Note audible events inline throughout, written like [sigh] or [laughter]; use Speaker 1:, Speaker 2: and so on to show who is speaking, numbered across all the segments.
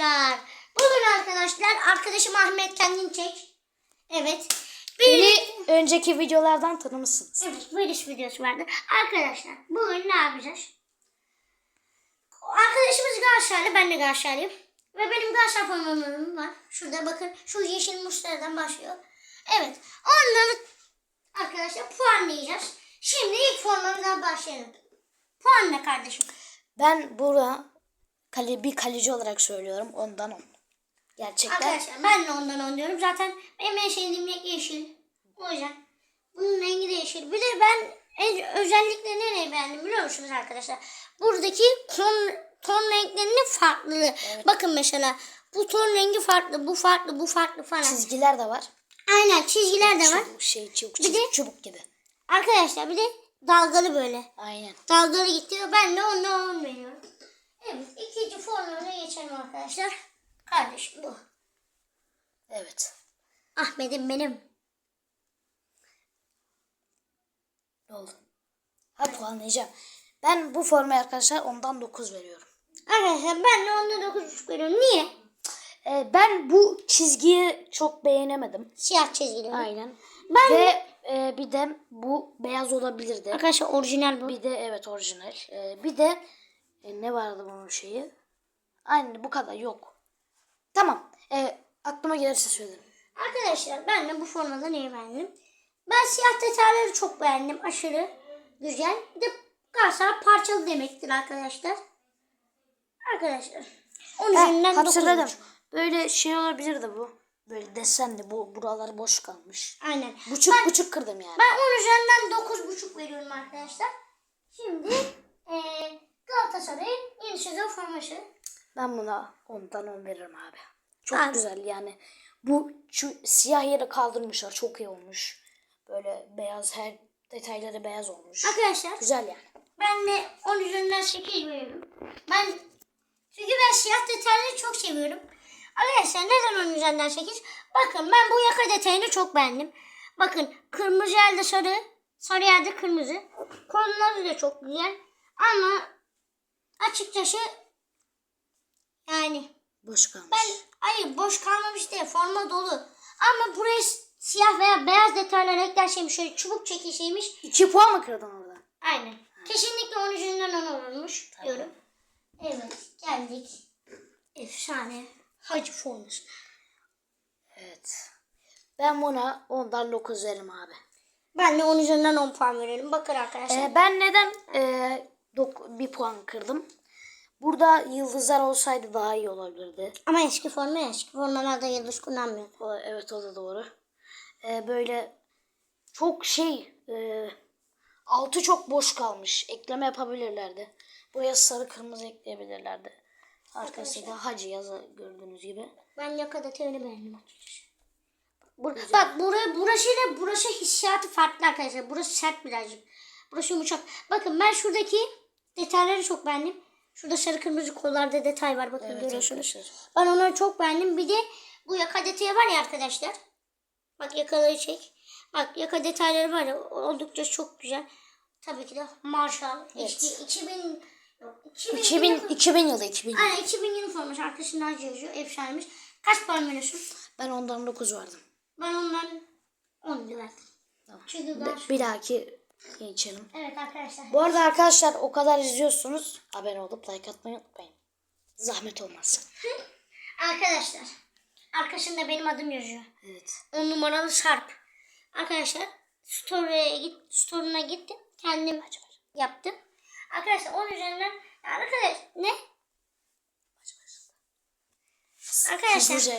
Speaker 1: arkadaşlar. Bugün arkadaşlar arkadaşım Ahmet kendini çek. Evet. Bir,
Speaker 2: Beni önceki videolardan tanımışsınız.
Speaker 1: evet virüs videosu vardı. Arkadaşlar bugün ne yapacağız? Arkadaşımız Galatasaraylı ben de Galatasaraylıyım. Ve benim Galatasaray formamım var. Şurada bakın şu yeşil muşlardan başlıyor. Evet onları arkadaşlar puanlayacağız. Şimdi ilk formamızdan başlayalım. Puan ne kardeşim?
Speaker 2: Ben burada kale, bir kaleci olarak söylüyorum. Ondan on. Gerçekten.
Speaker 1: Arkadaşlar ben de ondan on diyorum. Zaten benim en sevdiğim renk yeşil. O yüzden bunun rengi de yeşil. Bir de ben en, özellikle nereyi beğendim biliyor musunuz arkadaşlar? Buradaki ton, ton renklerinin farklılığı. Bakın mesela bu ton rengi farklı, bu farklı, bu farklı falan.
Speaker 2: Çizgiler de var.
Speaker 1: Aynen çizgiler de var.
Speaker 2: Çubuk, şey, çubuk,
Speaker 1: Bir de-
Speaker 2: çubuk, çubuk gibi.
Speaker 1: Arkadaşlar bir de dalgalı böyle.
Speaker 2: Aynen.
Speaker 1: Dalgalı gitti ben de ondan on veriyorum. Evet ikinci formuna geçelim arkadaşlar. Kardeşim bu.
Speaker 2: Evet.
Speaker 1: Ahmet'im benim.
Speaker 2: Ne oldu? Ha puanlayacağım. Ben bu formaya arkadaşlar ondan 9 veriyorum.
Speaker 1: Arkadaşlar ben de onda 9.5 veriyorum. Niye?
Speaker 2: Ee, ben bu çizgiyi çok beğenemedim.
Speaker 1: Siyah çizgili.
Speaker 2: Aynen.
Speaker 1: Ben
Speaker 2: Ve e, bir de bu beyaz olabilirdi.
Speaker 1: Arkadaşlar orijinal bu.
Speaker 2: Bir de evet orijinal. Ee, bir de e, ne vardı bunun şeyi? Aynen bu kadar yok. Tamam. E, aklıma gelirse söylerim.
Speaker 1: Arkadaşlar ben de bu formada neyi beğendim? Ben siyah detayları çok beğendim. Aşırı güzel. Bir de Galatasaray parçalı demektir arkadaşlar. Arkadaşlar. Onun üzerinden
Speaker 2: hatırladım.
Speaker 1: 9.5.
Speaker 2: Böyle şey olabilirdi bu. Böyle desenli bu buralar boş kalmış.
Speaker 1: Aynen.
Speaker 2: Buçuk
Speaker 1: ben,
Speaker 2: buçuk kırdım yani.
Speaker 1: ben onun üzerinden 9.5 veriyorum arkadaşlar. Şimdi eee Galatasaray'ın yeni sezon forması.
Speaker 2: Ben buna ondan on veririm abi. Çok
Speaker 1: Abi.
Speaker 2: güzel yani. Bu şu siyah yeri kaldırmışlar. Çok iyi olmuş. Böyle beyaz her detayları beyaz olmuş.
Speaker 1: Arkadaşlar
Speaker 2: Güzel yani.
Speaker 1: Ben de 10 üzerinden 8 veriyorum. Ben çünkü ben siyah detayları çok seviyorum. Arkadaşlar neden 10 üzerinden 8? Bakın ben bu yaka detayını çok beğendim. Bakın kırmızı yerde sarı, sarı yerde kırmızı. Kolları da çok güzel. Ama açıkçası yani
Speaker 2: Boş kalmış.
Speaker 1: ben hayır boş kalmamış değil forma dolu. Ama buraya siyah veya beyaz detaylar eklerseymiş şöyle çubuk çekişeymiş
Speaker 2: İki puan mı kırdın orada?
Speaker 1: Aynen. Kesinlikle 10 üzerinden 10 olurmuş diyorum. Evet geldik. Efsane. Hacı formusu.
Speaker 2: Evet. Ben buna ondan 9 veririm abi.
Speaker 1: Ben de 10 üzerinden 10 puan verelim. Bakın arkadaşlar.
Speaker 2: Ee, ben neden dok- bir puan kırdım? Burada yıldızlar olsaydı daha iyi olabilirdi.
Speaker 1: Ama eski forma eski formalarda yıldız kullanmıyor.
Speaker 2: O, evet o da doğru. Ee, böyle çok şey ee, altı çok boş kalmış. Ekleme yapabilirlerdi. Buraya sarı kırmızı ekleyebilirlerdi. Arkası da hacı yazı gördüğünüz gibi.
Speaker 1: Ben yaka detayını beğendim açıkçası. Bur- Bak buraya burasıyla burası hissiyatı farklı arkadaşlar. Burası sert birazcık. Burası yumuşak. Bakın ben şuradaki detayları çok beğendim. Şurada sarı kırmızı kollarda detay var bakın
Speaker 2: Evet
Speaker 1: görüyorsunuz.
Speaker 2: arkadaşlar.
Speaker 1: Ben onları çok beğendim. Bir de bu yaka detayı var ya arkadaşlar. Bak yakaları çek. Bak yaka detayları var ya oldukça çok güzel. Tabii ki de Marshall.
Speaker 2: Evet.
Speaker 1: HD 2000 yok 2000,
Speaker 2: 2000, 2000 yılı 2000 yılı.
Speaker 1: Aynen 2000 yılı formuş. Arkasından yazıyor. Efsanemiş. Kaç puan veriyorsun?
Speaker 2: Ben ondan 9 verdim.
Speaker 1: Ben ondan 10 lira verdim.
Speaker 2: Tamam.
Speaker 1: Çünkü
Speaker 2: Bir, bir dahaki geçelim.
Speaker 1: Evet arkadaşlar.
Speaker 2: Bu arada arkadaşlar o kadar izliyorsunuz. Abone olup like atmayı unutmayın. Zahmet olmaz. [laughs]
Speaker 1: Arkadaşlar. Arkasında benim adım yazıyor.
Speaker 2: Evet.
Speaker 1: 10 numaralı Sarp. Arkadaşlar story'e git, story'ine gittim. Kendim yaptım. Arkadaşlar 10 üzerinden arkadaş ne? Arkadaşlar.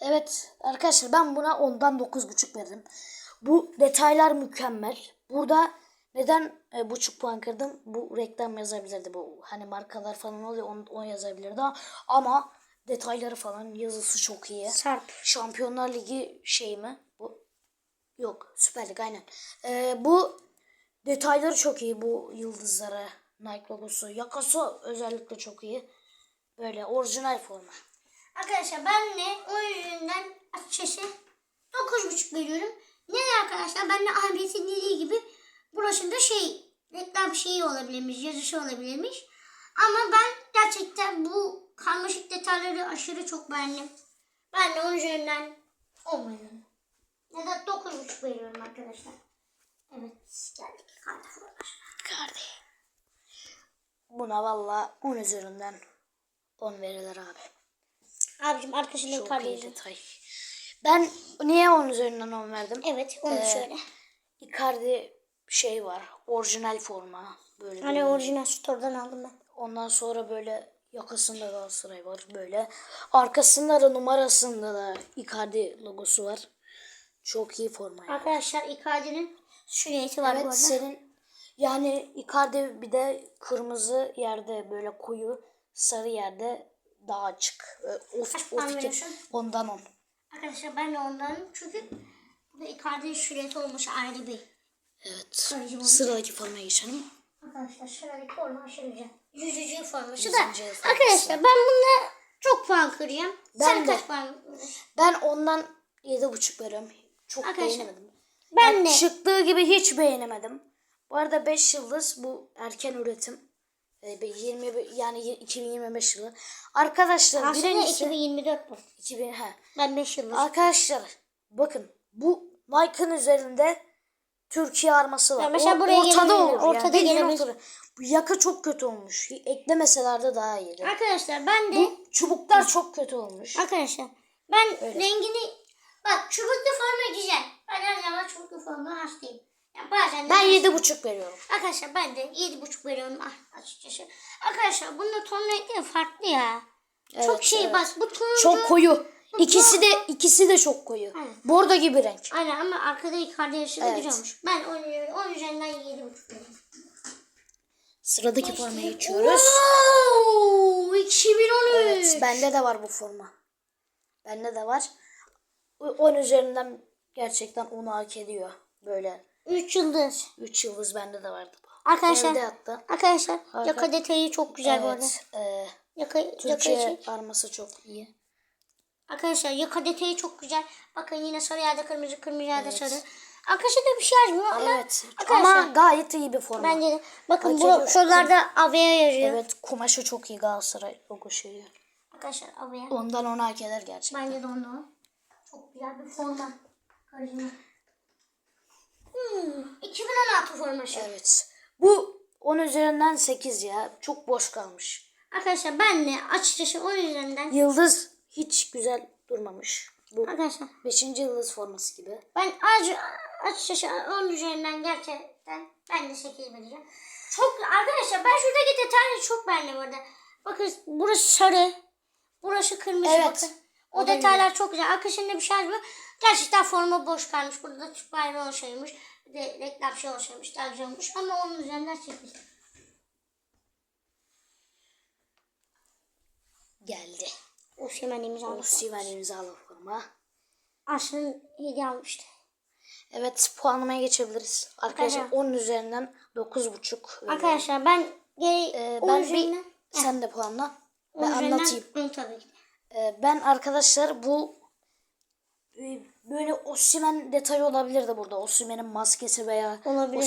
Speaker 2: Evet arkadaşlar ben buna ondan 9.5 verdim. Bu detaylar mükemmel. Burada neden e, buçuk puan kırdım? Bu reklam yazabilirdi. Bu hani markalar falan oluyor onu, onu yazabilirdi ama detayları falan yazısı çok iyi.
Speaker 1: Sarp.
Speaker 2: Şampiyonlar Ligi şey mi? Bu yok Süper Lig aynen. Ee, bu detayları çok iyi bu yıldızları. Nike logosu, yakası özellikle çok iyi. Böyle orijinal forma.
Speaker 1: Arkadaşlar ben de o yüzünden açıkçası 9.5 veriyorum. Neden arkadaşlar? Ben de Ahmet'in dediği gibi burasında şey reklam şeyi olabilirmiş, yazısı olabilirmiş. Ama ben gerçekten bu karmaşık detayları aşırı çok beğendim. Ben de onun üzerinden 10 veriyorum. Ya da 9,5 veriyorum arkadaşlar. Evet geldik kartı
Speaker 2: Kardi. Buna valla 10 üzerinden 10 verilir abi.
Speaker 1: Abicim arkasında
Speaker 2: Çok
Speaker 1: kartı
Speaker 2: iyi detay. Ben niye 10 üzerinden 10 verdim?
Speaker 1: Evet onu
Speaker 2: Ee,
Speaker 1: şöyle.
Speaker 2: Icardi şey var. Orijinal forma. Böyle
Speaker 1: Hani orijinal store'dan aldım ben.
Speaker 2: Ondan sonra böyle yakasında Galatasaray var böyle. Arkasında da numarasında da Icardi logosu var. Çok iyi forma. yani.
Speaker 1: Arkadaşlar Icardi'nin süliyeti var bu
Speaker 2: Evet
Speaker 1: arada.
Speaker 2: senin yani Icardi bir de kırmızı yerde böyle koyu sarı yerde daha açık. Ee,
Speaker 1: puan
Speaker 2: iki-
Speaker 1: veriyorsun?
Speaker 2: ondan on.
Speaker 1: Arkadaşlar ben de ondan çünkü burada Icardi'nin süliyeti olmuş ayrı bir.
Speaker 2: Evet. Sıradaki formaya geçelim.
Speaker 1: Arkadaşlar şuradaki forma aşırı güzel. Yüzücü forması da.
Speaker 2: Forması.
Speaker 1: Arkadaşlar ben bunda çok puan kırıyorum.
Speaker 2: Ben
Speaker 1: Sen
Speaker 2: de.
Speaker 1: kaç puan
Speaker 2: Ben ondan yedi buçuk veriyorum. Çok
Speaker 1: Arkadaşlar,
Speaker 2: beğenemedim.
Speaker 1: ben
Speaker 2: Yani
Speaker 1: de.
Speaker 2: Çıktığı gibi hiç beğenemedim. Bu arada 5 yıldız bu erken üretim. Ee, bir 20 bir- yani y- 2025 yılı. Arkadaşlar
Speaker 1: Aslında
Speaker 2: birincisi
Speaker 1: 2024 bu.
Speaker 2: 2000 he.
Speaker 1: Ben 5 yıl.
Speaker 2: Arkadaşlar bakın bu Nike'ın üzerinde Türkiye arması var.
Speaker 1: Ya mesela
Speaker 2: O
Speaker 1: buraya
Speaker 2: ortada olur.
Speaker 1: ortada
Speaker 2: yani. Ortada. Bu yaka çok kötü olmuş. Eklemeseler de daha iyiydi.
Speaker 1: Arkadaşlar ben de
Speaker 2: Bu çubuklar çok kötü olmuş.
Speaker 1: arkadaşlar ben rengini bak çubuklu forma güzel. Ben her zaman çubuklu forma hastayım. Yani bazen
Speaker 2: Ben yedi buçuk veriyorum.
Speaker 1: Arkadaşlar ben de 7,5 veriyorum ah, açıkçası. Arkadaşlar bunun ton renkleri farklı ya. çok
Speaker 2: Evet,
Speaker 1: şey
Speaker 2: evet.
Speaker 1: bak bu turuncu.
Speaker 2: Çok koyu. İkisi de ikisi de çok koyu.
Speaker 1: Evet.
Speaker 2: Bordo gibi renk.
Speaker 1: Aynen ama arkada Icardi yarışı da
Speaker 2: Evet.
Speaker 1: güzel olmuş. Ben 10, 10 üzerinden 7,5 veriyorum.
Speaker 2: Sıradaki formaya geçiyoruz.
Speaker 1: Wow, 2013.
Speaker 2: Evet, bende de var bu forma. Bende de var. 10 üzerinden gerçekten onu hak ediyor. Böyle
Speaker 1: 3 yıldız.
Speaker 2: 3 yıldız bende de vardı.
Speaker 1: Arkadaşlar,
Speaker 2: Evde hatta.
Speaker 1: arkadaşlar
Speaker 2: Arka-
Speaker 1: yaka detayı çok güzel bu arada.
Speaker 2: Evet. e,
Speaker 1: Yaka, yaka
Speaker 2: Türkiye
Speaker 1: için.
Speaker 2: arması çok iyi.
Speaker 1: Arkadaşlar yaka detayı çok güzel. Bakın yine sarı yerde kırmızı, kırmızı yerde sarı. Arkadaşlar da bir şey yazmıyor ama
Speaker 2: Evet. Ama gayet iyi bir forma.
Speaker 1: bence de. Bakın bu şuralarda Avea yazıyor.
Speaker 2: Evet kumaşı çok iyi Galatasaray logo şeyi.
Speaker 1: Arkadaşlar Avea.
Speaker 2: Ondan onu hak eder gerçekten.
Speaker 1: Bence de onu. Çok güzel bir forma. Karışma. Hmm, 2016 forması.
Speaker 2: Evet. Bu 10 üzerinden 8 ya. Çok boş kalmış.
Speaker 1: Arkadaşlar ben de açıkçası o yüzden
Speaker 2: Yıldız hiç güzel durmamış. Bu
Speaker 1: arkadaşlar
Speaker 2: 5. yıldız forması gibi.
Speaker 1: ben acı, açıkçası onun üzerinden gerçekten ben de 8 vereceğim. Çok arkadaşlar ben şuradaki detayları çok beğendim orada. Bakın burası sarı. Burası kırmızı
Speaker 2: Evet.
Speaker 1: bakın. O,
Speaker 2: O da
Speaker 1: detaylar çok güzel. Arkasında bir şey yazmıyor. Gerçekten forma boş kalmış. Burada da Türk bayrağı olsaymış. Bir de reklam şey olsaymış. Daha güzel olmuş. Ama onun üzerinden 8.
Speaker 2: Geldi.
Speaker 1: Osimhen imzalı.
Speaker 2: Osimhen imzalı forma.
Speaker 1: Aslında hediye almıştı.
Speaker 2: Evet puanlamaya geçebiliriz. Arkadaşlar
Speaker 1: Arkadaşlar.
Speaker 2: 10 üzerinden 9.5. veriyorum.
Speaker 1: Arkadaşlar ben geri
Speaker 2: Ee, ben bir sen de puanla. Ben anlatayım.
Speaker 1: tabii ki.
Speaker 2: Ee, ben arkadaşlar bu e, böyle Osimhen detayı olabilirdi burada. Osimhen'in maskesi veya
Speaker 1: Olabilir.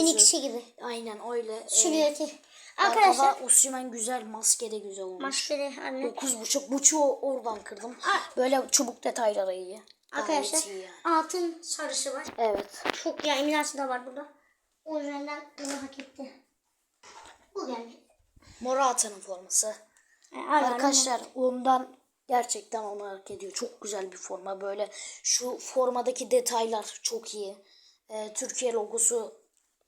Speaker 2: Yüzü.
Speaker 1: ikisi gibi.
Speaker 2: Aynen öyle. Ee,
Speaker 1: Silüeti. Arkadaşlar
Speaker 2: Arkada Osimhen güzel, maske de güzel olmuş.
Speaker 1: maskeli anne.
Speaker 2: 9.5 buçuğu oradan kırdım. Böyle çubuk detayları iyi.
Speaker 1: Arkadaşlar
Speaker 2: iyi yani.
Speaker 1: altın sarısı var.
Speaker 2: Evet.
Speaker 1: Çok güzel imzası da var burada. O üzerinden bunu hak etti. Bu geldi.
Speaker 2: Morata'nın forması.
Speaker 1: Yani hala
Speaker 2: Arkadaşlar ondan gerçekten onu hak ediyor. Çok güzel bir forma. Böyle şu formadaki detaylar çok iyi. Ee, Türkiye logosu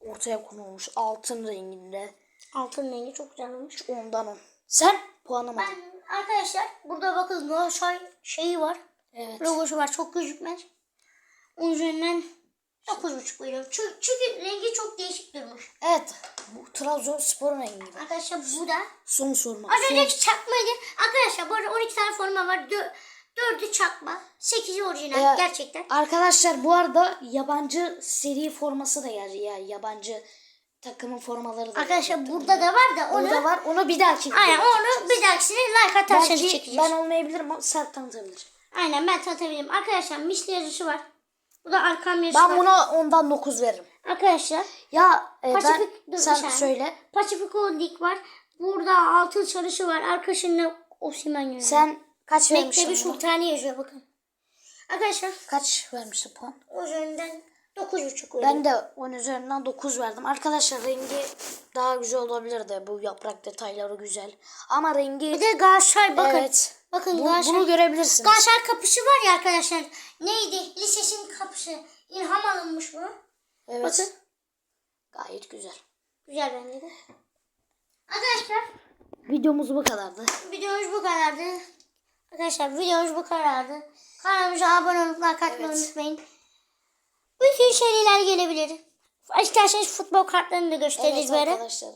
Speaker 2: ortaya konulmuş. Altın renginde.
Speaker 1: altın rengi çok güzel olmuş.
Speaker 2: Ondan on. Sen puanlama.
Speaker 1: Ben arkadaşlar burada bakın Galatasaray şeyi var.
Speaker 2: Evet.
Speaker 1: Logosu var. Çok gözükmez. Onun üzerinden 9.5 veriyorum. Çünkü, çünkü rengi çok değişik durmuş.
Speaker 2: Evet. Bu Trabzonspor'un rengi.
Speaker 1: Arkadaşlar bu da
Speaker 2: Son sorma.
Speaker 1: Az
Speaker 2: Son-
Speaker 1: önceki çakmaydı. Arkadaşlar bu arada 12 tane forma var. Dö- Dördü çakma. 8'i orijinal.
Speaker 2: Ya,
Speaker 1: gerçekten.
Speaker 2: Arkadaşlar bu arada yabancı seri forması da geldi ya. Yabancı takımın formaları da
Speaker 1: Arkadaşlar
Speaker 2: geldi.
Speaker 1: burada da var da onu
Speaker 2: Burada var. Onu bir dahaki
Speaker 1: Aynen onu bir dahakisine like atarsanız çekeceğiz.
Speaker 2: ben olmayabilirim ama Serp tanıtabilir.
Speaker 1: Aynen ben tanıtabilirim. Arkadaşlar misli yazısı var. Bu da arkam yazısı
Speaker 2: Ben buna ondan 9 veririm.
Speaker 1: Arkadaşlar
Speaker 2: Ya e, ben
Speaker 1: Pasifik- dur,
Speaker 2: sen
Speaker 1: saniye.
Speaker 2: söyle.
Speaker 1: Pacific Holding var. Burada altın sarısı var. Arkasında Osimhen yazıyor.
Speaker 2: Sen kaç vermiştin?
Speaker 1: Mektebi
Speaker 2: buna?
Speaker 1: Sultani yazıyor bakın. Arkadaşlar
Speaker 2: Kaç vermiştin puan?
Speaker 1: o 9.5 veriyorum.
Speaker 2: Ben de 10 üzerinden 9 verdim. Arkadaşlar rengi daha güzel olabilirdi. Bu yaprak detayları güzel. Ama rengi
Speaker 1: Bir de Galatasaray bakın.
Speaker 2: evet.
Speaker 1: Bakın
Speaker 2: Bu-
Speaker 1: Galatasaray.
Speaker 2: bunu görebilirsiniz.
Speaker 1: Galatasaray kapısı var ya arkadaşlar. Neydi? Lisesinin kapısı. İlham alınmış bu.
Speaker 2: Evet.
Speaker 1: Bakın.
Speaker 2: Gayet güzel.
Speaker 1: Güzel bence de. Arkadaşlar
Speaker 2: Videomuz bu kadardı.
Speaker 1: videomuz bu kadardı. Arkadaşlar videomuz bu kadardı. Kanalımıza abone olup like atmayı
Speaker 2: Evet.
Speaker 1: unutmayın. Bütün seriler gelebilir. İsterseniz futbol kartlarını da gösteririz
Speaker 2: Evet
Speaker 1: böyle.
Speaker 2: arkadaşlar.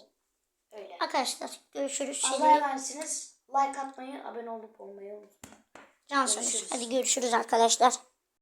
Speaker 2: Öyle.
Speaker 1: Arkadaşlar görüşürüz.
Speaker 2: Allah'a emanetsiniz. Like atmayı, abone olup olmayı unutmayın. Görüşürüz.
Speaker 1: Hadi görüşürüz arkadaşlar.